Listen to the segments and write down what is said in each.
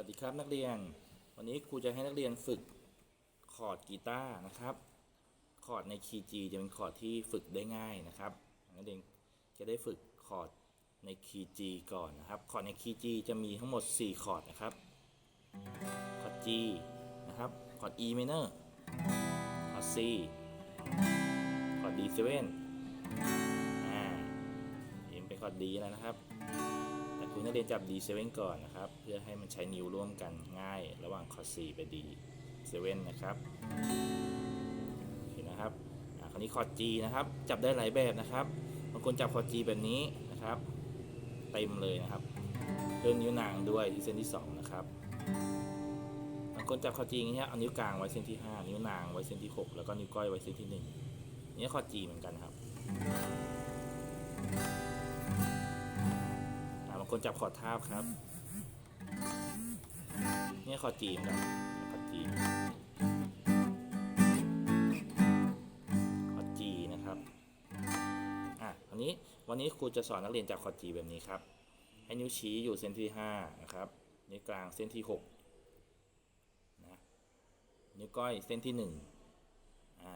วัสดีครับนักเรียน วันนี้ครูจะให้นักเรียนฝึกคอร์ดกีตาร์นะครับ คอร์ดในคีย์ G จะเป็นคอร์ดที่ฝึกได้ง่ายนะครับนักเรียนจะได้ฝึกคอร์ดในคีย์ G ก่อนนะครับ คอร์ดในคีย์ G จะมีทั้งหมด 4 คอร์ดนะครับ คอร์ด G นะครับ คอร์ด E minor คอร์ด C คอร์ด D7 อ่าเห็นเป็นคอร์ด D แล้วนะครับ คุณนักเรียนจับ D7 ก่อนนะครับ เพื่อให้มันใช้นิ้วร่วมกันง่าย ระหว่างคอร์ด C ไป D7 นะครับเห็นนะครับอ่าคราวนี้คอร์ด G นะครับ จับได้หลายแบบนะครับบางคนจับคอร์ด G แบบนี้นะครับเต็มเลยนะครับเพิ่มนิ้วนางด้วยที่เส้นที่ 2 นะครับบางคนจับคอร์ด G อย่างเงี้ยเอานิ้วกลางไว้เส้นที่ 5 นิ้วนางไว้เส้นที่ 6 แล้วก็นิ้วก้อยไว้เส้นที่1นี่คอร์ด G เหมือนกันครับ คนจับคอดทาบครับเนี่ยคอดจีเหมือนกันคอดจีคอดจีนะครับอะวันนี้วันนี้ครูจะสอนนักเรียนจับคอดจีแบบนี้ครับ ให้นิ้วชี้อยู่เส้นที่5นะครับนิ้วกลางเส้นที่6นะนิ้วก้อยเส้นที่1อ่า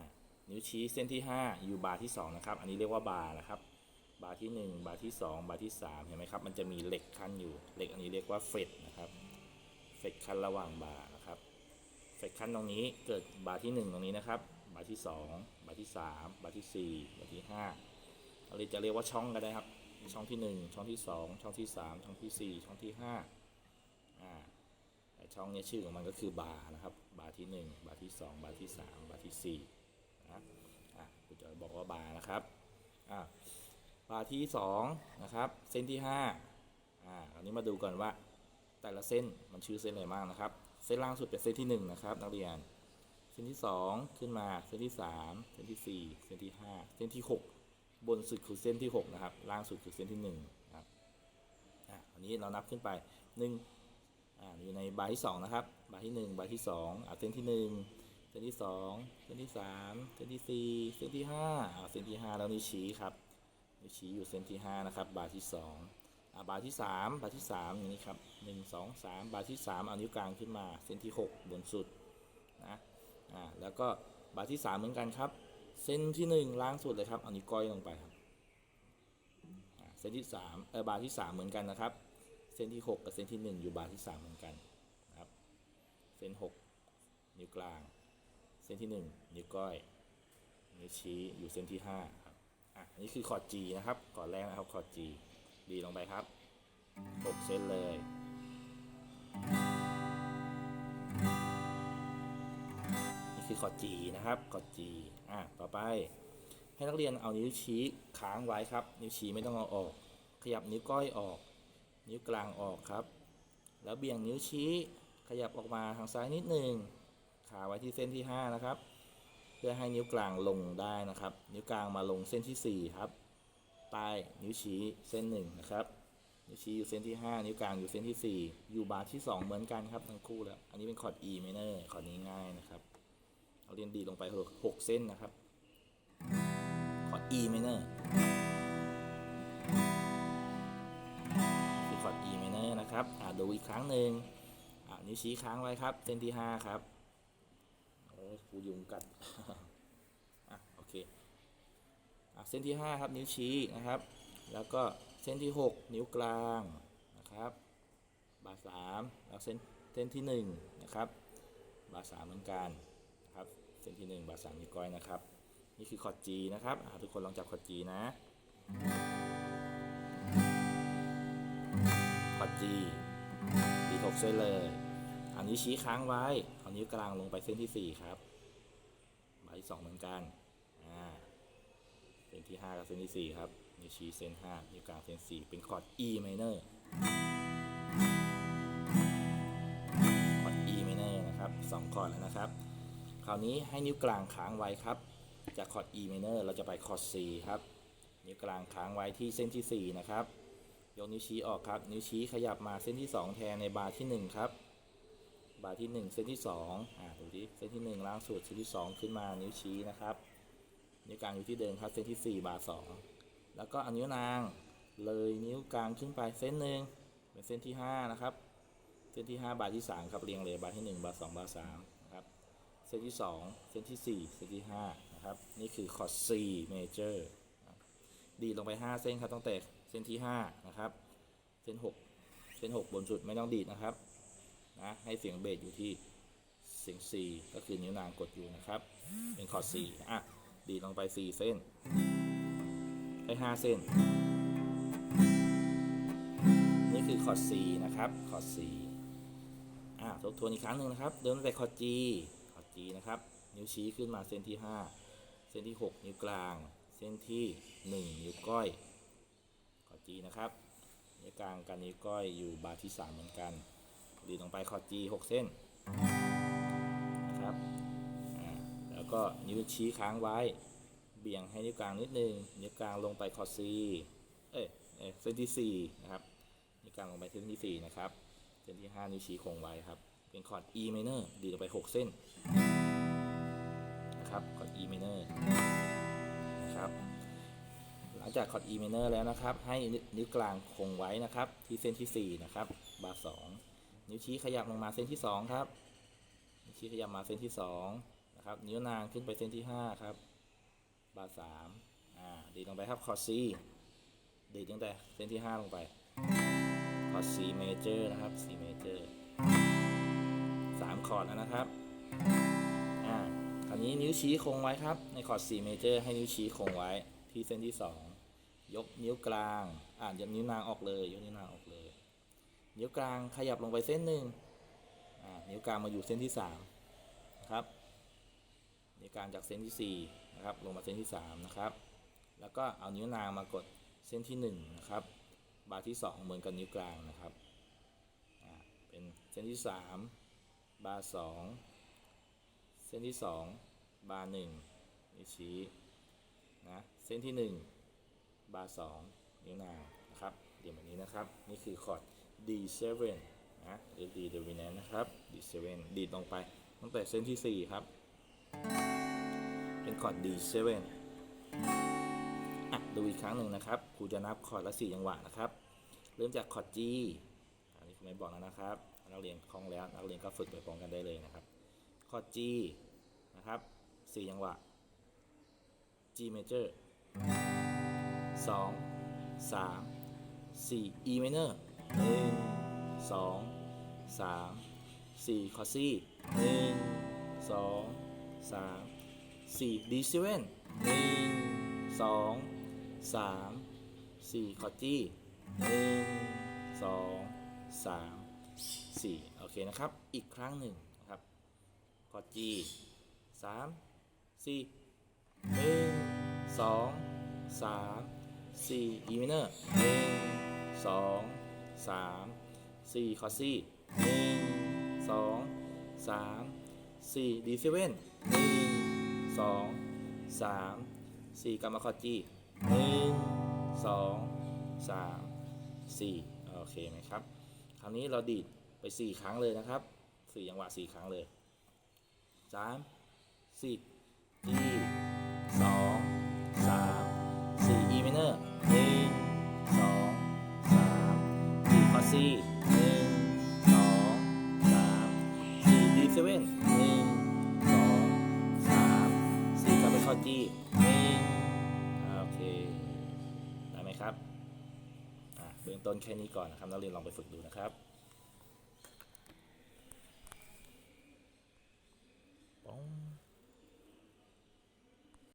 นิ้วชี้เส้นที่ 5 อยู่บาร์ที่2นะครับ อันนี้เรียกว่าบาร์นะครับ บาร์ที่ 1 บาร์ที่ 2 บาร์ที่ 3 เห็นไหมครับ มันจะมีเหล็กขั้นอยู่ เหล็กอันนี้เรียกว่าเฟดนะครับ เฟดขั้นระหว่างบาร์นะครับ เฟดขั้นตรงนี้เกิดบาร์ที่ 1 ตรงนี้นะครับ บาร์ที่ 2 บาร์ที่ 3 บาร์ที่ 4 บาร์ที่5เราจะเรียกว่าช่องก็ได้ครับ ช่องที่ 1 ช่องที่ 2 ช่องที่ 3 ช่องที่ 4 ช่องที่5อ่าแต่ช่องนี้ชื่อของมันก็คือบาร์นะครับ บาร์ที่ 1 บาร์ที่ 2 บาร์ที่ 3 บาร์ที่4นะอะกูจะบอกว่าบาร์นะครับอ่า บาร์ที่2นะครับเส้นที่5อ่าอันนี้มาดูก่อนว่าแต่ละเส้นมันชื่อเส้นอะไรบ้างนะครับ เส้นล่างสุดเป็นเส้นที่1นะครับนักเรียน เส้นที่ 2 ขึ้นมาเส้นที่ 3 เส้นที่ 4 เส้นที่ 5 เส้นที่ 6 บนสุดคือเส้นที่ 6 นะครับ ล่างสุดคือเส้นที่1นะครับอ่าอันนี้เรานับขึ้นไป1อ่าอยู่ในบาร์ที่2นะครับบาร์ที่ 1 บาร์ที่2อ่าเส้นที่ 1 เส้นที่ 2 เส้นที่ 3 เส้นที่ 4 เส้นที่5อ่าเส้นที่ 5 แล้วนิ้วชี้ครับ ชี้อยู่เส้นที่ 5 นะครับ บาร์ที่2อ่าบาร์ที่ 3 บาร์ที่3อย่างนี้ครับ 1 2 3 บาร์ที่ 3 เอานิ้วกลางขึ้นมาเส้นที่ 6 บนสุดนะอ่าแล้วก็บาร์ที่ 3 เหมือนกันครับเส้นที่ 1 ล่างสุดเลยครับ เอานิ้วก้อยลงไปครับเส้นที่3เออบาร์ที่ 3 เหมือนกันนะครับเส้นที่ 6 กับเส้นที่ 1 อยู่บาร์ที่ 3 เหมือนกันนะครับเส้น6 นิ้วกลางเส้นที่ 1 นิ้วก้อยนิ้วชี้อยู่เส้นที่ 5 อะอันนี้คือคอร์ด G นะครับคอร์ดแรกนะครับคอร์ด G ดีลงไปครับ 6 เส้นเลย นี่คือคอร์ด G นะครับคอร์ด G อะต่อไป ให้นักเรียนเอานิ้วชี้ค้างไว้ครับ นิ้วชี้ไม่ต้องเอาออก ขยับนิ้วก้อยออก นิ้วกลางออกครับ แล้วเบี่ยงนิ้วชี้ขยับออกมาทางซ้ายนิดหนึ่งขาไว้ที่เส้นที่ 5 นะครับ เพื่อให้นิ้วกลางลงได้นะครับ นิ้วกลางมาลงเส้นที่ 4 ครับใต้นิ้วชี้เส้นหนึ่งนะครับนิ้วชี้อยู่เส้นที่ 5 นิ้วกลางอยู่เส้นที่ 4 อยู่บาร์ที่ 2 เหมือนกันครับทั้งคู่แล้ว อันนี้เป็นคอร์ด E minor คอร์ดนี้ง่ายนะครับเอาเรียนดีลงไปหกเส้นนะครับคอร์ด E minor คือคอร์ด E minor นะครับอ่าดูอีกครั้งหนึ่งอ่านิ้วชี้ค้างไว้ครับ เส้นที่ 5 ครับ กูยุงกัด อะ โอเค อะ เส้นที่ 5 ครับ นิ้วชี้นะครับ แล้วก็เส้นที่ 6 นิ้วกลางนะครับ บาสามแล้วเส้นเส้นที่ 1 นะครับ บาสามเหมือนกันนะครับ เส้นที่ 1 บาสามนิ้วก้อยนะครับ นี่คือคอร์ด G นะครับทุกคนลองจับคอร์ด G นะคอร์ด G ดีหกเส้นเลย เอานิ้วชี้ค้างไว้ เอานิ้วกลางลงไปเส้นที่ 4 ครับบาร์ที่2เหมือนกัน อ่า เส้นที่ 5 กับเส้นที่ 4 ครับ นิ้วชี้เส้น 5 นิ้วกลางเส้น 4 เป็นคอร์ด E minor คอร์ด E minor นะครับ2คอร์ดแล้วนะครับ คราวนี้ให้นิ้วกลางค้างไว้ครับ จากคอร์ด E minor เราจะไปคอร์ด C ครับ นิ้วกลางค้างไว้ที่เส้นที่ 4 นะครับ ยกนิ้วชี้ออกครับ นิ้วชี้ขยับมาเส้นที่ 2 แทนในบาร์ที่ 1 ครับ บาร์ที่ 1 เส้นที่2อ่าดูดิเส้นที่ 1 ล่างสุดเส้นที่ 2 ขึ้นมานิ้วชี้นะครับนิ้วกลางอยู่ที่เดิมครับเส้นที่ 4 บาร์2แล้วก็เอานิ้วนาง เลยนิ้วกลางขึ้นไปเส้นหนึ่งเป็นเส้นที่ 5 นะครับ เส้นที่ 5 บาร์ที่ 3 ครับเรียงเลยบาร์ที่ 1 บาร์2บาร์3นะครับเส้นที่ 2 เส้นที่ 4 เส้นที่5นะครับนี่คือคอร์ด C major นะครับดีดลงไป 5 เส้นครับตั้งแต่เส้นที่5นะครับเส้น 6 เส้น 6 บนสุดไม่ต้องดีดนะครับ นะให้เสียงเบสอยู่ที่เสียง C ก็คือนิ้วนางกดอยู่นะครับ เป็นคอร์ด C อะ ดีลงไป 4 เส้นได้5เส้น นี่คือคอร์ด C นะครับ คอร์ด C อะทบทวนอีกครั้งหนึ่งนะครับเริ่มตั้งแต่คอร์ด G คอร์ด G นะครับ นิ้วชี้ขึ้นมาเส้นที่ 5 เส้นที่ 6 นิ้วกลาง เส้นที่ 1 นิ้วก้อย คอร์ด G นะครับนิ้วกลางกับนิ้วก้อยอยู่บาร์ที่ 3 เหมือนกัน ดีดลงไปคอร์ด G 6 เส้นนะครับ แล้วก็นิ้วชี้ค้างไว้ เบี่ยงให้นิ้วกลางนิดนึง นิ้วกลางลงไปคอร์ด C เอ้ยเอ้ยเส้นที่ 4 นะครับ นิ้วกลางลงไปเส้นที่ 4 นะครับ เส้นที่ 5 นิ้วชี้คงไว้ครับ เป็นคอร์ด E minor ดีดลงไป 6 เส้นนะครับ คอร์ด E minor นะครับหลังจากคอร์ด E minor แล้วนะครับ ให้นิ้วกลางคงไว้นะครับ ที่เส้นที่ 4 นะครับ บาร์2 นิ้วชี้ขยับลงมาเส้นที่ 2 ครับ นิ้วชี้ขยับมาเส้นที่2นะครับ นิ้วนางขึ้นไปเส้นที่ 5 ครับ บาร์3อ่า ดีลงไปครับ คอร์ด C ดีตั้งแต่เส้นที่ 5 ลงไป คอร์ด C major นะครับ C major สามคอร์ดแล้วนะครับ อ่า คราวนี้นิ้วชี้คงไว้ครับ ในคอร์ด C major ให้นิ้วชี้คงไว้ที่เส้นที่ 2 ยกนิ้วกลาง อ่านยกนิ้วนางออกเลย ยกนิ้วนางออกเลย นิ้วกลางขยับลงไปเส้นหนึ่งนิ้วกลางมาอยู่เส้นที่3นะครับนิ้วกลางจากเส้นที่4นะครับลงมาเส้นที่3นะครับแล้วก็เอานิ้วนางมากดเส้นที่1นะครับบาร์ที่ 2 เหมือนกับนิ้วกลางนะครับเป็นเส้นที่ 3 บาร์2เส้นที่ 2 บาร์1นิ้วชี้นะเส้นที่ 1 บาร์2นิ้วนางนะครับเดี๋ยวแบบนี้นะครับ นี่คือคอร์ด D7 นะหรือ D dominant นะครับ D7 ดีดลงไป ตั้งแต่เส้นที่ 4 ครับ เป็นคอร์ด D7 อะดูอีกครั้งหนึ่งนะครับครูจะนับคอร์ดละสี่จังหวะนะครับ เริ่มจากคอร์ด G อันนี้คุณไม่บอกแล้วนะครับ นักเรียนคล่องแล้ว นักเรียนก็ฝึกไปพร้อมกันได้เลยนะครับ คอร์ด G นะครับสี่จังหวะ G major สองสามสี่ E minor หนึ่งสองสามสี่คอร์ด C หนึ่งสองสามสี่ D7 หนึ่งสองสามสี่คอร์ด G หนึ่งสองสามสี่โอเคนะครับ อีกครั้งหนึ่งนะครับคอร์ด G สามสี่หนึ่งสองสามสี่ E minor หนึ่งสองสามสี่คอร์หนึ่งสอง สามสี่ D7 หนึ่งสองสามสี่กรรมคอร์ด G หนึ่งสองสามสี่โอเคไหมครับ คราวนี้เราดีดไปสี่ครั้งเลยนะครับสี่จังหวะสี่ครั้งเลยสามสี่ G สองสามสี่ E minor ซี่หนึ่งสองสามสี่ดีเซเว่นหนึ่งสองสามสี่คาร์บอนคอร์จีหนึ่งโอเคได้ไหมครับเบื้องต้นแค่นี้ก่อนนะครับนักเรียนลองไปฝึกดูนะครับป้อง